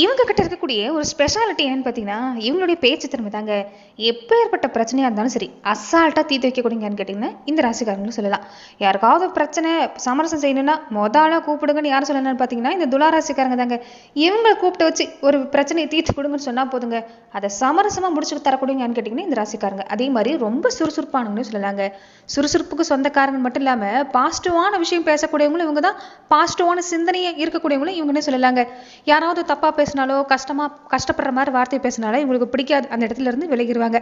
இவங்க கிட்ட இருக்கக்கூடிய ஒரு ஸ்பெஷாலிட்டி என்னன்னு பார்த்தீங்கன்னா இவங்களுடைய பேச்சு திறமை தாங்க. எப்பேற்பட்ட பிரச்சனையாக இருந்தாலும் சரி அசால்ட்டாக தீர்த்து வைக்கக்கூடியங்கன்னு கேட்டிங்கன்னா இந்த ராசிக்காரங்களும் சொல்லலாம். யாருக்காவது பிரச்சனை சமரசம் செய்யணும்னா மொதலாக கூப்பிடுங்கன்னு யார் சொல்லணும்னு பார்த்தீங்கன்னா இந்த துலா ராசிக்காரங்க தாங்க. இவங்களை கூப்பிட்டு வச்சு ஒரு பிரச்சனையை தீர்த்து கொடுங்கன்னு சொன்னால் போதுங்க. அதை சமரசமாக முடிச்சு தரக்கூடியங்கன்னு கேட்டிங்கன்னா இந்த ராசிக்காரங்க. அதே மாதிரி ரொம்ப சுறுசுறுப்பானுங்கன்னு சொல்லலாங்க. சுறுசுறுப்புக்கு சொந்தக்காரங்க மட்டும் இல்லாமல் பாசிட்டிவான விஷயம் பேசக்கூடியவங்களும் இவங்க தான். பாசிட்டிவான சிந்தனையை இருக்கக்கூடியவங்களும் இவங்கன்னே சொல்லலாங்க. யாராவது தப்பாக பேசினாலோ கஷ்டமாக கஷ்டப்படுற மாதிரி வார்த்தை பேசினாலோ இவங்களுக்கு பிடிக்காது. அந்த இடத்துல இருந்து விலகிடுவாங்க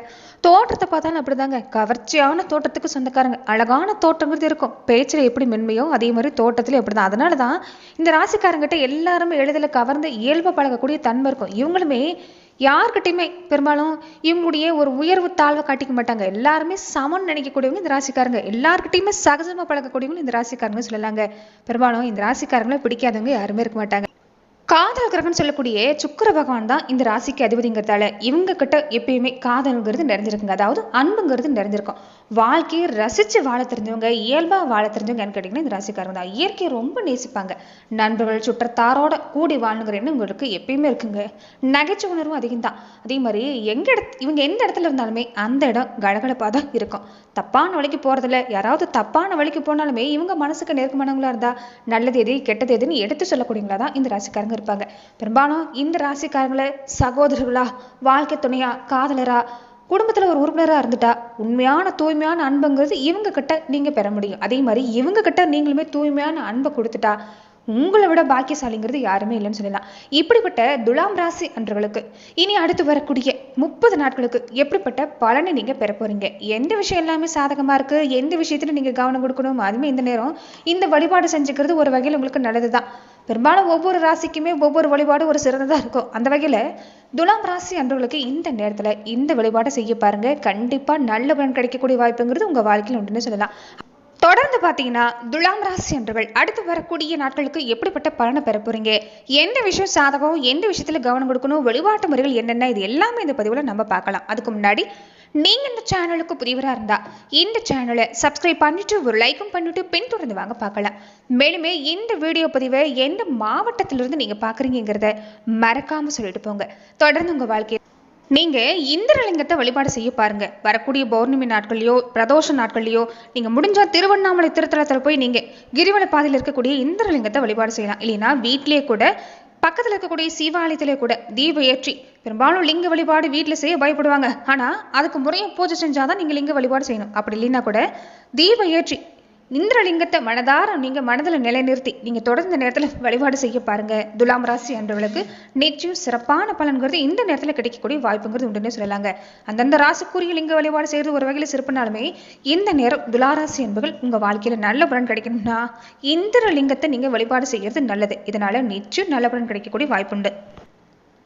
தோற்றத்தை பார்த்தாலும் அப்படிதாங்க. கவர்ச்சியான தோட்டத்துக்கு சொந்தக்காரங்க. அழகான தோட்டங்கிறது இருக்கும். பேச்சில் எப்படி மென்மையோ அதே மாதிரி தோட்டத்திலும் அப்படி தான் அதனால தான் இந்த ராசிக்காரங்கிட்ட எல்லாருமே எளிதில் கவர்ந்து இயல்பாக பழகக்கூடிய தன்மை இருக்கும். இவங்களுமே யார்கிட்டையுமே பெரும்பாலும் இவங்களுடைய ஒரு உயர்வு தாழ்வை காட்டிக்க மாட்டாங்க. எல்லாருமே சமன் நினைக்கக்கூடியவங்க இந்த ராசிக்காரங்க. எல்லார்கிட்டயுமே சகஜமாக பழகக்கூடியவங்க இந்த ராசிக்காரங்க சொல்லலாங்க. பெரும்பாலும் இந்த ராசிக்காரங்களை பிடிக்காதவங்க யாருமே இருக்க மாட்டாங்க. காதல் கிரகம்னு சொல்லக்கூடிய சுக்கிர பகவான் தான் இந்த ராசிக்கு அதிபதிங்கிறதால இவங்க கிட்ட எப்பயுமே காதல்ங்கிறது நிறைஞ்சிருக்குங்க. அதாவது அன்புங்கிறது நிறைஞ்சிருக்கும். வாழ்க்கையை ரசிச்சு வாழ தெரிஞ்சவங்க இயல்பா வாழ தெரிஞ்சவங்கன்னு கேட்டிங்கன்னா இந்த ராசிக்காரங்க தான். இயற்கையை ரொம்ப நேசிப்பாங்க. நண்பர்கள் சுற்றத்தாரோட கூடி வாழணுங்கிற எண்ணம் உங்களுக்கு எப்பயுமே இருக்குங்க. நகைச்சு உணர்வும் அதிகம் தான் அதே மாதிரி எங்க இடத்து இவங்க எந்த இடத்துல இருந்தாலுமே அந்த இடம் கலகலப்பாக தான் இருக்கும். தப்பான வழிக்கு போகிறதில்ல யாராவது தப்பான வழிக்கு போனாலுமே இவங்க மனசுக்கு நெருக்கமானவங்களா இருந்தா நல்லது எது கெட்டது எதுன்னு எடுத்து சொல்லக்கூடியவங்களா தான் இந்த ராசிக்காரங்க இருப்பாங்க. பெரும்பாலும் இந்த ராசிக்காரங்களை சகோதரர்களா வாழ்க்கை துணையா காதலரா குடும்பத்துல ஒரு உறுப்பினரா இருந்துட்டா உண்மையான தூய்மையான அன்புங்கிறது இவங்க கிட்ட நீங்க பெற முடியும். அதே மாதிரி இவங்க கிட்ட நீங்களுமே தூய்மையான அன்பை கொடுத்துட்டா உங்களை விட பாக்கியசாலிங்கிறது யாருமே இல்லைன்னு சொல்லலாம் இப்படிப்பட்ட துலாம் ராசி அன்றவர்களுக்கு இனி அடுத்து வரக்கூடிய முப்பது நாட்களுக்கு எப்படிப்பட்ட பலனை நீங்க பெற போறீங்க? எந்த விஷயம் எல்லாமே சாதகமா இருக்கு? எந்த விஷயத்துல நீங்க கவனம் கொடுக்கணும்? அதுமே இந்த நேரம். இந்த வழிபாடு செஞ்சுக்கிறது ஒரு வகையில் உங்களுக்கு நல்லதுதான். பெரும்பாலும் ஒவ்வொரு ராசிக்குமே ஒவ்வொரு வழிபாடு ஒரு சிறந்ததா இருக்கும். அந்த வகையில துலாம் ராசி அன்றவர்களுக்கு இந்த நேரத்துல இந்த வழிபாடை செய்ய பாருங்க. கண்டிப்பா நல்ல பலன் கிடைக்கக்கூடிய வாய்ப்புங்கிறது உங்க வாழ்க்கையில் உண்டுன்னு சொல்லலாம். தொடர்ந்து பார்த்தீங்கன்னா துலாம் ராசி என்றவள் அடுத்து வரக்கூடிய நாட்களுக்கு எப்படிப்பட்ட பலனை பெற போறீங்க? எந்த விஷயம் சாதகம் எந்த விஷயத்துல கவனம் கொடுக்கணும் வழிபாட்டு முறைகள் என்னென்ன இது எல்லாமே இந்த பதிவுல நம்ம பார்க்கலாம். அதுக்கு முன்னாடி நீங்க இந்த சேனலுக்கு புதியவரா இருந்தா இந்த சேனலை சப்ஸ்கிரைப் பண்ணிட்டு ஒரு லைக்கும் பண்ணிட்டு பின்தொடர்ந்து வாங்க பார்க்கலாம். மேலுமே இந்த வீடியோ பதிவை எந்த மாவட்டத்திலிருந்து நீங்க பாக்குறீங்கிறத மறக்காம சொல்லிட்டு போங்க. தொடர்ந்து உங்க வாழ்க்கையை நீங்க இந்திரலிங்கத்தை வழிபாடு செய்ய பாருங்க. வரக்கூடிய பௌர்ணமி நாட்கள்லயோ பிரதோஷ நாட்கள்லயோ நீங்க முடிஞ்சா திருவண்ணாமலை திருத்தலத்தில் போய் நீங்க கிரிவல பாதையில் இருக்கக்கூடிய இந்திரலிங்கத்தை வழிபாடு செய்யலாம். இல்லைன்னா வீட்டிலேயே கூட பக்கத்தில் இருக்கக்கூடிய சிவாலயத்திலே கூட தீப ஏற்றி பெரும்பாலும் லிங்க வழிபாடு வீட்டில் செய்ய பயப்படுவாங்க. ஆனால் அதுக்கு முறையை பூஜை செஞ்சால் தான் நீங்கள் லிங்க வழிபாடு செய்யணும். அப்படி இல்லைன்னா கூட தீப ஏற்றி இந்திரலிங்கத்தை மனதார நீங்கள் மனதில் நிலைநிறுத்தி நீங்கள் தொடர்ந்த நேரத்தில் வழிபாடு செய்ய பாருங்க. துலாம் ராசி அன்றவர்களுக்கு நிச்சயம் சிறப்பான பலன்கிறது. இந்த நேரத்தில் கிடைக்கக்கூடிய வாய்ப்புங்கிறது உண்டுன்னு சொல்லலாங்க. அந்தந்த ராசிக்குரிய லிங்க வழிபாடு செய்கிறது ஒரு வகையில் சிறப்புனாலுமே இந்த நேரம் துலாராசி என்பர்கள் உங்கள் வாழ்க்கையில் நல்ல பலன் கிடைக்கணும்னா இந்திரலிங்கத்தை நீங்கள் வழிபாடு செய்கிறது நல்லது. இதனால நிச்சயம் நல்ல பலன் கிடைக்கக்கூடிய வாய்ப்புண்டு.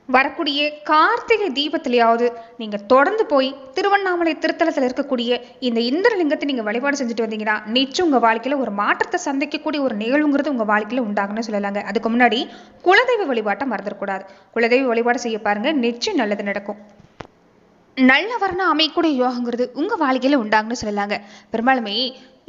வரக்கூடிய கார்த்திகை தீபத்திலேயாவது நீங்க தொடர்ந்து போய் திருவண்ணாமலை திருத்தலத்தில் இருக்கக்கூடிய இந்த இந்திரலிங்கத்தை நீங்கள் வழிபாடு செஞ்சுட்டு வந்தீங்கன்னா நிச்சயம் உங்கள் வாழ்க்கையில ஒரு மாற்றத்தை சந்திக்கக்கூடிய ஒரு நிகழ்வுங்கிறது உங்கள் வாழ்க்கையில உண்டாகுன்னு சொல்லலாங்க. அதுக்கு முன்னாடி குலதெய்வ வழிபாட்டை மறந்துடக்கூடாது குலதெய்வ வழிபாடு செய்ய பாருங்க நிச்சயம் நல்லது நடக்கும். நல்ல வர்ண அமையக்கூடிய யோகங்கிறது உங்க வாழ்க்கையில உண்டாகுன்னு சொல்லலாங்க. பெரும்பாலுமே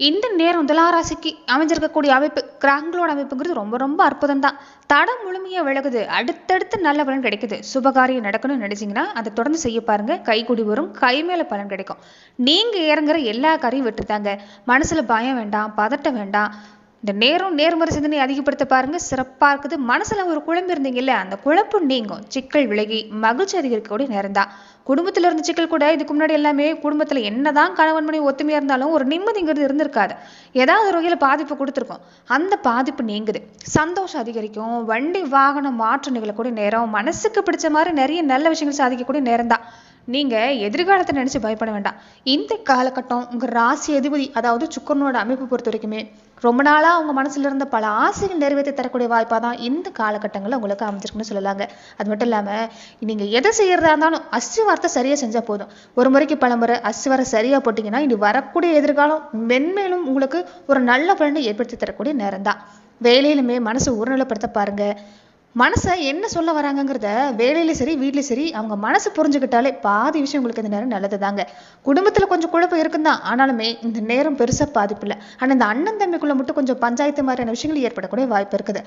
இந்த நேரம் துலாராசிக்கு அமைஞ்சிருக்கக்கூடிய அமைப்பு கிரகங்களோட அமைப்புங்கிறது ரொம்ப ரொம்ப அற்புதம் தான் தடம் முழுமையாக விலகுது. அடுத்தடுத்து நல்ல பலன் கிடைக்குது. சுபகாரியம் நடக்கணும்னு நினைச்சிங்கன்னா அதை தொடர்ந்து செய்ய பாருங்க. கைகூடி வரும். கை மேலே பலன் கிடைக்கும். நீங்கள் இறங்குற எல்லா காரையும் விட்டுட்டாங்க. மனசுல பயம் வேண்டாம் பதட்டம் வேண்டாம். இந்த நேரம் நேர்மறை சிந்தனை அதிகப்படுத்த பாருங்க. சிறப்பாக இருக்குது. மனசுல ஒரு குழம்பு இருந்தீங்கல்ல அந்த குழப்பு நீங்கும். சிக்கல் விலகி மகிழ்ச்சி அதிகரிக்கக்கூடிய நேரம் தான். குடும்பத்தில் இருந்த சிக்கல் கூட இதுக்கு முன்னாடி எல்லாமே குடும்பத்தில் என்னதான் கணவன் மனைவி ஒத்துமையாக இருந்தாலும் ஒரு நிம்மதிங்கிறது இருந்திருக்காது. ஏதாவது ஒரு வகையில் பாதிப்பு கொடுத்துருக்கோம். அந்த பாதிப்பு நீங்குது. சந்தோஷம் அதிகரிக்கும். வண்டி வாகனம் மாற்றம் நிகழக்கூடிய நேரம். மனசுக்கு பிடிச்ச மாதிரி நிறைய நல்ல விஷயங்கள் சாதிக்கக்கூடிய நேரம் தான். நீங்க எதிர்காலத்தை நினச்சி பயப்பட வேண்டாம். இந்த காலகட்டம் உங்க ராசி அதிபதி அதாவது சுக்கரனோட அமைப்பு பொறுத்த வரைக்குமே ரொம்ப நாளாக அவங்க மனசுல இருந்த பல ஆசைகள் நிறைவேற்றி தரக்கூடிய வாய்ப்பாக தான் இந்த காலகட்டங்களில் உங்களுக்கு அமைஞ்சிருக்குன்னு சொல்லலாங்க அது மட்டும் இல்லாம நீங்க எதை செய்யறதா இருந்தாலும் அஸ்தி வார்த்தை சரியா செஞ்சால் போதும். ஒரு முறைக்கு பல முறை அஸ்தி வாரம் சரியா போட்டிங்கன்னா இனி வரக்கூடிய எதிர்காலம் மென்மேலும் உங்களுக்கு ஒரு நல்ல பலனை ஏற்படுத்தி தரக்கூடிய நேரம் தான் வேலையிலுமே மனசு ஒருநிலைப்படுத்த பாருங்க. மனசை என்ன சொல்ல வராங்கங்கிறத வேலையில சரி வீட்லயும் சரி அவங்க மனசு புரிஞ்சுக்கிட்டாலே பாதி விஷயம் உங்களுக்கு இந்த நேரம் நல்லது தாங்க குடும்பத்துல கொஞ்சம் குழப்பம் இருக்குந்தான். ஆனாலுமே இந்த நேரம் பெருசா பாதிப்பு இல்லை ஆனா இந்த அண்ணன் தம்பிக்குள்ள மட்டும் கொஞ்சம் பஞ்சாயத்து மாதிரியான விஷயங்கள் ஏற்படக்கூடிய வாய்ப்பு இருக்குது.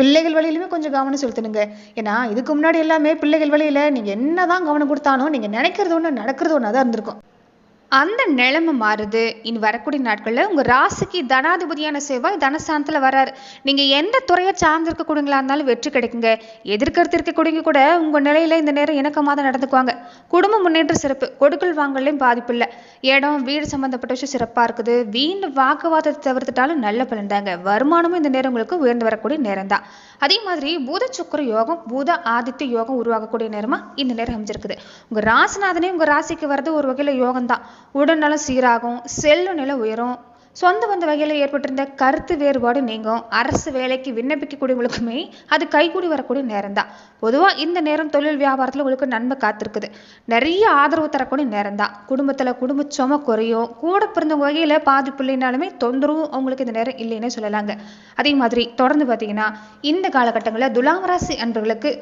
பிள்ளைகள் வழியிலுமே கொஞ்சம் கவனம் செலுத்தணுங்க ஏன்னா இதுக்கு முன்னாடி எல்லாமே பிள்ளைகள் வழியில நீங்க என்னதான் கவனம் கொடுத்தாலும் நீங்க நினைக்கிறது ஒண்ணு நடக்கிறது ஒண்ணா தான் இருந்திருக்கும். அந்த நிலைமை மாறுது. இனி வரக்கூடிய நாட்களில் உங்கள் ராசிக்கு தனாதிபதியான செவ்வாய் தனஸ்தானத்தில் வராரு நீங்கள் எந்த துறையை சார்ந்திருக்க கூடங்களா இருந்தாலும் வெற்றி கிடைக்குங்க. எதிர்கருத்து இருக்கக்கூடியவங்க கூட உங்கள் நிலையில் இந்த நேரம் இணக்கமாக தான் நடந்துக்குவாங்க. குடும்ப முன்னேற்ற சிறப்பு கொடுக்கல் வாங்கலையும் பாதிப்பு இல்லை. இடம் வீடு சம்மந்தப்பட்ட விஷயம் சிறப்பாக இருக்குது. வீண் வாக்குவாதத்தை தவிர்த்துட்டாலும் நல்ல பலன் தாங்க. வருமானமும் இந்த நேரம் உங்களுக்கு உயர்ந்து வரக்கூடிய நேரம் தான். அதே மாதிரி பூத சுக்கர யோகம் பூத ஆதித்ய யோகம் உருவாகக்கூடிய நேரமாக இந்த நேரம் அமைஞ்சிருக்குது. உங்கள் ராசிநாதனே உங்கள் ராசிக்கு வர்றது ஒரு வகையில் யோகம் தான் உடல்நலம் சீராகும் செல்லு நிலை உயரும். சொந்த வந்த வகையில் ஏற்பட்டிருந்த கருத்து வேறுபாடு நீங்கும். அரசு வேலைக்கு விண்ணப்பிக்கக்கூடியவங்களுக்குமே அது கைகூடி வரக்கூடிய நேரம் தான் பொதுவாக இந்த நேரம் தொழில் வியாபாரத்தில் உங்களுக்கு நன்மை காத்திருக்குது. நிறைய ஆதரவு தரக்கூடிய நேரம் தான் குடும்பத்தில் குடும்ப சும குறையும். கூட பிறந்த வகையில் பாதிப்பு இல்லைனாலுமே தொந்தரவு அவங்களுக்கு இந்த நேரம் இல்லைன்னே சொல்லலாங்க. அதே மாதிரி தொடர்ந்து பார்த்தீங்கன்னா இந்த காலகட்டங்களில் துலாம் ராசி அன்பர்களுக்கு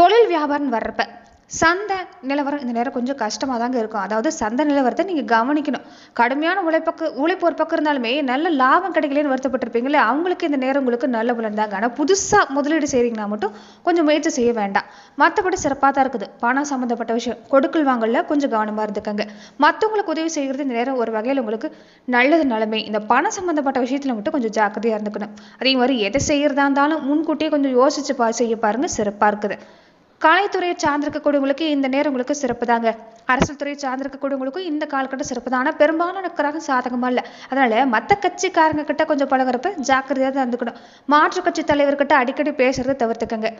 தொழில் வியாபாரம் வர்றப்ப சந்தை நிலவரம் இந்த நேரம் கொஞ்சம் கஷ்டமாக தாங்க இருக்கும். அதாவது சந்தை நிலவரத்தை நீங்கள் கவனிக்கணும். கடுமையான உழைப்பக்கு உழைப்பு ஒரு பக்கம் இருந்தாலுமே நல்ல லாபம் கிடைக்கலன்னு வருத்தப்பட்டிருப்பீங்களே அவங்களுக்கு இந்த நேரம் உங்களுக்கு நல்ல பலன் தாங்க. ஆனால் புதுசாக முதலீடு செய்கிறீங்கன்னா மட்டும் கொஞ்சம் முயற்சி செய்ய வேண்டாம். மற்றபடி சிறப்பாக தான் இருக்குது. பணம் சம்மந்தப்பட்ட விஷயம் கொடுக்கல் வாங்கல கொஞ்சம் கவனமாக இருந்துக்கங்க. மற்றவங்களுக்கு உதவி செய்கிறது இந்த நேரம் ஒரு வகையில் உங்களுக்கு நல்லது நிலைமை. இந்த பணம் சம்மந்தப்பட்ட விஷயத்தில் மட்டும் கொஞ்சம் ஜாக்கிரதையாக இருந்துக்கணும். அதே மாதிரி எதை செய்கிறதா இருந்தாலும் முன்கூட்டியே கொஞ்சம் யோசிச்சு பா செய்ய பாருங்கள் சிறப்பாக இருக்குது. கலைத்துறையை சார்ந்திருக்கக்கூடியவங்களுக்கு இந்த நேரம் உங்களுக்கு சிறப்பு தாங்க அரசியல் துறையை சார்ந்திருக்கக்கூடியவங்களுக்கும் இந்த காலகட்டம் சிறப்பு தான் ஆனால் பெரும்பாலான கிரகம் சாதகமாக இல்லை. அதனால் மற்ற கட்சிக்காரங்க கிட்ட கொஞ்சம் பழகிறப்ப ஜாக்கிரதையாக தான் இருந்துக்கணும். மாற்றுக் கட்சி தலைவர்கிட்ட அடிக்கடி பேசுறதை தவிர்த்துக்கங்க.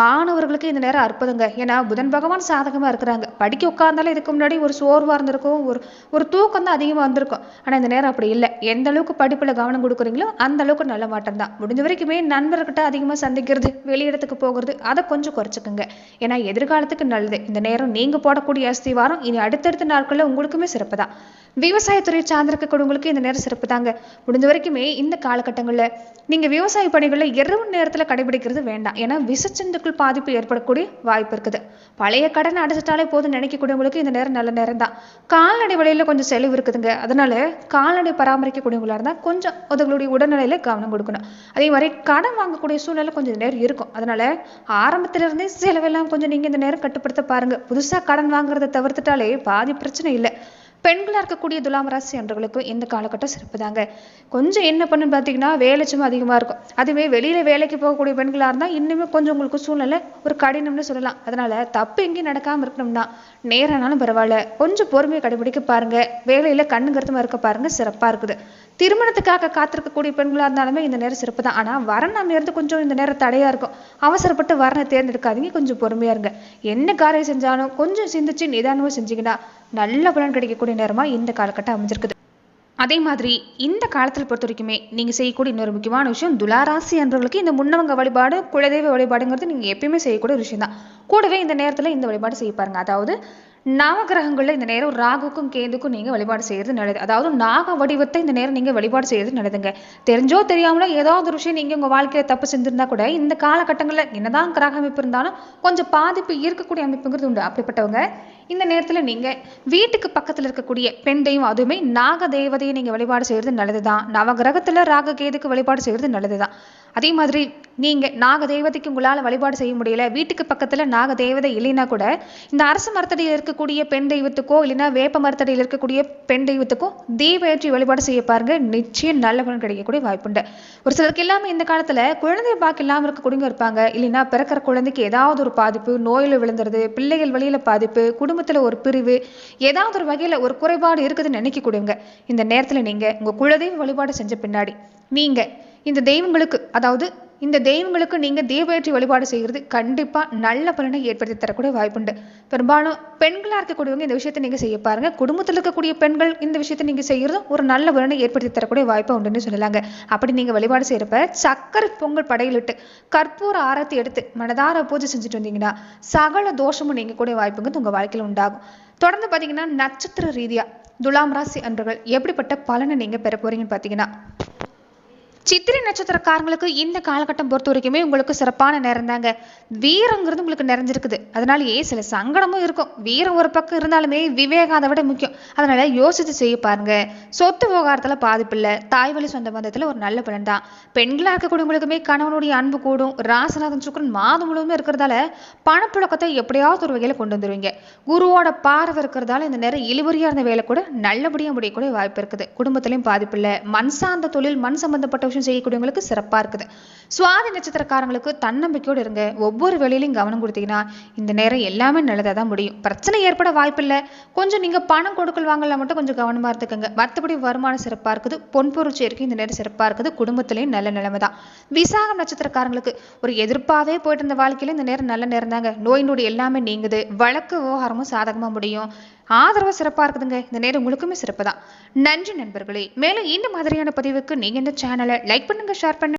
மாணவர்களுக்கு இந்த நேரம் அற்புதங்க. ஏன்னா புதன் பகவான் சாதகமாக இருக்கிறாங்க. படிக்க உட்கார்ந்தாலும் இதுக்கு முன்னாடி ஒரு சோர்வாக இருந்திருக்கும். ஒரு ஒரு தூக்கம் தான் அதிகமாக வந்திருக்கும். ஆனால் இந்த நேரம் அப்படி இல்லை. எந்த அளவுக்கு படிப்பில் கவனம் கொடுக்குறீங்களோ அந்த அளவுக்கு நல்ல மாற்றம் தான் முடிஞ்ச வரைக்குமே நண்பர்கிட்ட அதிகமாக சந்திக்கிறது வெளியிடத்துக்கு போகிறது அதை கொஞ்சம் குறைச்சிக்கோங்க. ஏன்னா எதிர்காலத்துக்கு நல்லது. இந்த நேரம் நீங்க போடக்கூடிய அஸ்திவாரம் இனி அடுத்தடுத்த நாட்களில் உங்களுக்குமே சிறப்பு தான் விவசாயத்துறை சார்ந்திருக்கக்கூடியவங்களுக்கு இந்த நேரம் சிறப்பு தாங்க முடிஞ்ச வரைக்குமே இந்த காலகட்டங்களில் நீங்க விவசாய பணிகளை இரவு நேரத்தில் கடைபிடிக்கிறது வேண்டாம். ஏன்னா விசச்சந்துக்குள் பாதிப்பு ஏற்படக்கூடிய வாய்ப்பு இருக்குது. பழைய கடன் அடைச்சிட்டாலே போதும் நினைக்கக்கூடியவங்களுக்கு இந்த நேரம் நல்ல நேரம் தான் கால்நடை வழியில் கொஞ்சம் செலவு இருக்குதுங்க. அதனால கால்நடை பராமரிக்கக்கூடியவங்களா இருந்தா கொஞ்சம் அதுகளுடைய உடல்நிலையில கவனம் கொடுக்கணும். அதே மாதிரி கடன் வாங்கக்கூடிய சூழ்நிலை கொஞ்சம் நேரம் இருக்கும். அதனால ஆரம்பத்திலிருந்தே இருந்தே எல்லாம் கொஞ்சம் நீங்க இந்த நேரம் கட்டுப்படுத்த பாருங்க. புதுசா கடன் வாங்குறதை தவிர்த்துட்டாலே பாதி பிரச்சனை இல்லை. பெண்களா இருக்கக்கூடிய துலாம் ராசி அன்றவர்களுக்கும் இந்த காலகட்டம் சிறப்பு தாங்க கொஞ்சம் என்ன பண்ணுன்னு பார்த்தீங்கன்னா வேலை சும்மா அதிகமா இருக்கும். அதுவே வெளியில வேலைக்கு போகக்கூடிய பெண்களா இருந்தால் இன்னுமே கொஞ்சம் உங்களுக்கு சூழ்நிலை ஒரு கடினம்னு சொல்லலாம். அதனால தப்பு எங்கேயும் நடக்காம இருக்கணும்னா நேரானாலும் பரவாயில்ல. கொஞ்சம் பொறுமையை கடைபிடிக்க பாருங்க. வேலையில கண்ணு இருக்க பாருங்க. சிறப்பா இருக்குது. திருமணத்துக்காக காத்திருக்கக்கூடிய பெண்களா இருந்தாலுமே இந்த நேரம் சிறப்பு தான் ஆனால் வரன் இருந்து கொஞ்சம் இந்த நேரம் தடையா இருக்கும். அவசரப்பட்டு வரனை தேர்ந்தெடுக்காதீங்க. கொஞ்சம் பொறுமையா இருங்க. என்ன காரியம் செஞ்சாலும் கொஞ்சம் சிந்திச்சு நிதானமாக செஞ்சீங்கன்னா நல்ல பலன் கிடைக்கக்கூடிய நேரமா இந்த காலகட்டம் அமைஞ்சிருக்குது. அதே மாதிரி இந்த காலத்தில் பொறுத்த வரைக்குமே நீங்கள் செய்யக்கூடிய இன்னொரு முக்கியமான விஷயம் துளாராசி என்றவர்களுக்கு இந்த முன்னவங்க வழிபாடு குலதெய்வ வழிபாடுங்கிறது நீங்கள் எப்பயுமே செய்யக்கூடிய ஒரு விஷயம் தான் கூடவே இந்த நேரத்தில் இந்த வழிபாடு செய்ய பாருங்க. அதாவது நவகிரகங்களில் இந்த நேரம் ராகுக்கும் கேதுக்கும் நீங்க வழிபாடு செய்யறது நல்லது. அதாவது நாக வடிவத்தை இந்த நேரம் நீங்க வழிபாடு செய்யறது நல்லதுங்க. தெரிஞ்சோ தெரியாமலோ ஏதாவது ஒரு விஷயம் நீங்க உங்க வாழ்க்கையில தப்பு செஞ்சிருந்தா கூட இந்த காலகட்டங்களில் என்னதான் கிரக அமைப்பு இருந்தாலும் கொஞ்சம் பாதிப்பு இருக்கக்கூடிய அமைப்புங்கிறது உண்டு. அப்படிப்பட்டவங்க இந்த நேரத்தில் நீங்க வீட்டுக்கு பக்கத்தில் இருக்கக்கூடிய பெண் தெய்வம் அதுவுமே நாக தேவதையை நீங்க வழிபாடு செய்யறது நல்லதுதான். நவகிரகத்துல ராக கேதுக்கு வழிபாடு செய்யறது நல்லதுதான். அதே மாதிரி நீங்கள் நாக தெய்வதைக்கு உங்களால் வழிபாடு செய்ய முடியல வீட்டுக்கு பக்கத்தில் நாக தெய்வதை இல்லைன்னா கூட இந்த அரசு மரத்தடியில் இருக்கக்கூடிய பெண் தெய்வத்துக்கோ இல்லைன்னா வேப்ப மரத்தடியில் இருக்கக்கூடிய பெண் தெய்வத்துக்கோ தீபயற்றி வழிபாடு செய்ய பாருங்க. நிச்சயம் நல்ல பலன் கிடைக்கக்கூடிய வாய்ப்புண்டு ஒரு சிலருக்கு எல்லாமே இந்த காலத்துல குழந்தை பாக்கு இருக்க இருக்கக்கூடியவங்க இருப்பாங்க. இல்லைன்னா பிறக்கிற குழந்தைக்கு ஏதாவது ஒரு பாதிப்பு நோயில் விழுந்துருது பிள்ளைகள் வழியில் பாதிப்பு குடும்பத்தில் ஒரு பிரிவு ஏதாவது ஒரு வகையில் ஒரு குறைபாடு இருக்குதுன்னு நினைக்கக்கூடியவங்க இந்த நேரத்தில் நீங்கள் உங்கள் குலதெய்வ வழிபாடு செஞ்ச பின்னாடி நீங்கள் இந்த தெய்வங்களுக்கு அதாவது இந்த தெய்வங்களுக்கு நீங்கள் தீபேற்றி வழிபாடு செய்கிறது கண்டிப்பாக நல்ல பலனை ஏற்படுத்தி தரக்கூடிய வாய்ப்புண்டு. பெரும்பாலும் பெண்களாக இருக்கக்கூடியவங்க இந்த விஷயத்தை நீங்கள் செய்ய பாருங்க. குடும்பத்தில் இருக்கக்கூடிய பெண்கள் இந்த விஷயத்தை நீங்கள் செய்கிறதும் ஒரு நல்ல பலனை ஏற்படுத்தி தரக்கூடிய வாய்ப்பு உண்டுன்னு சொல்லலாங்க அப்படி நீங்கள் வழிபாடு செய்கிறப்ப சக்கரை பொங்கல் படையிலிட்டு கற்பூர ஆரத்தி எடுத்து மனதார பூஜை செஞ்சுட்டு வந்தீங்கன்னா சகல தோஷமும் நீங்கள் கூடிய வாய்ப்புங்கிறது உங்கள் வாழ்க்கையில் உண்டாகும். தொடர்ந்து பார்த்தீங்கன்னா நட்சத்திர ரீதியாக துலாம் ராசி அன்பர்கள் எப்படிப்பட்ட பலனை நீங்கள் பெற போறீங்கன்னு பார்த்தீங்கன்னா சித்திரை நட்சத்திரக்காரங்களுக்கு இந்த காலகட்டம் பொறுத்த வரைக்குமே உங்களுக்கு சிறப்பான நேரம் தாங்க. வீரங்கிறது உங்களுக்கு நிறைஞ்சிருக்குது. அதனாலேயே சில சங்கடமும் இருக்கும். வீரம் ஒரு பக்கம் இருந்தாலுமே விவேகம் அதை விட முக்கியம். அதனால யோசித்து செய்ய பாருங்க. சொத்து விவகாரத்தில் பாதிப்பு இல்லை. தாய் வழி சொந்த பந்தத்தில் ஒரு நல்ல பலன் தான். பெண்களாக இருக்கக்கூடியவங்களுக்குமே கணவனுடைய அன்பு கூடும். ராசநாதன் சுக்கரன் மாதம் முழுவதும் இருக்கிறதால பணப்புழக்கத்தை எப்படியாவது ஒரு வகையில் கொண்டு வந்துருவீங்க. குருவோட பார்வை இருக்கிறதால இந்த நேரம் இழுபறியா இருந்த வேலை கூட நல்லபடியாக முடியக்கூடிய வாய்ப்பு இருக்குது. குடும்பத்திலையும் பாதிப்பு இல்லை. மண் சார்ந்த தொழில் மண் சம்பந்தப்பட்ட விஷயம் செய்யக்கூடியவங்களுக்கு சிறப்பாக இருக்குது. சுவாதி நட்சத்திரக்காரங்களுக்கு தன்னம்பிக்கையோடு இருங்க. ஒவ்வொரு வேலையிலையும் கவனம் கொடுத்தீங்கன்னா இந்த நேரம் எல்லாமே நல்லதாக தான் முடியும். பிரச்சனை ஏற்பட வாய்ப்பில்லை. கொஞ்சம் நீங்கள் பணம் கொடுக்கல் வாங்கலாம் மட்டும் கொஞ்சம் கவனமாக இருந்துக்கோங்க. மற்றபடி வருமானம் சிறப்பாக இருக்குது. பொன்பொருள் சேர்க்கை இந்த நேரம் சிறப்பாக இருக்குது. குடும்பத்திலையும் நல்ல நிலைமை தான். விசாகம் நட்சத்திரக்காரங்களுக்கு ஒரு எதிர்ப்பாகவே போயிட்டு இருந்த வாழ்க்கையில இந்த நேரம் நல்ல நேரம் தாங்க. நோய் நொடி எல்லாமே நீங்குது. வழக்கு விவகாரமும் சாதகமாக முடியும். ஆதரவு சிறப்பாக இருக்குதுங்க. இந்த நேரம் உங்களுக்குமே சிறப்பு தான். நன்றி நண்பர்களே. மேலும் இந்த மாதிரியான பதிவுக்கு நீங்கள் இந்த சேனலை லைக் பண்ணுங்க ஷேர் பண்ணுங்க.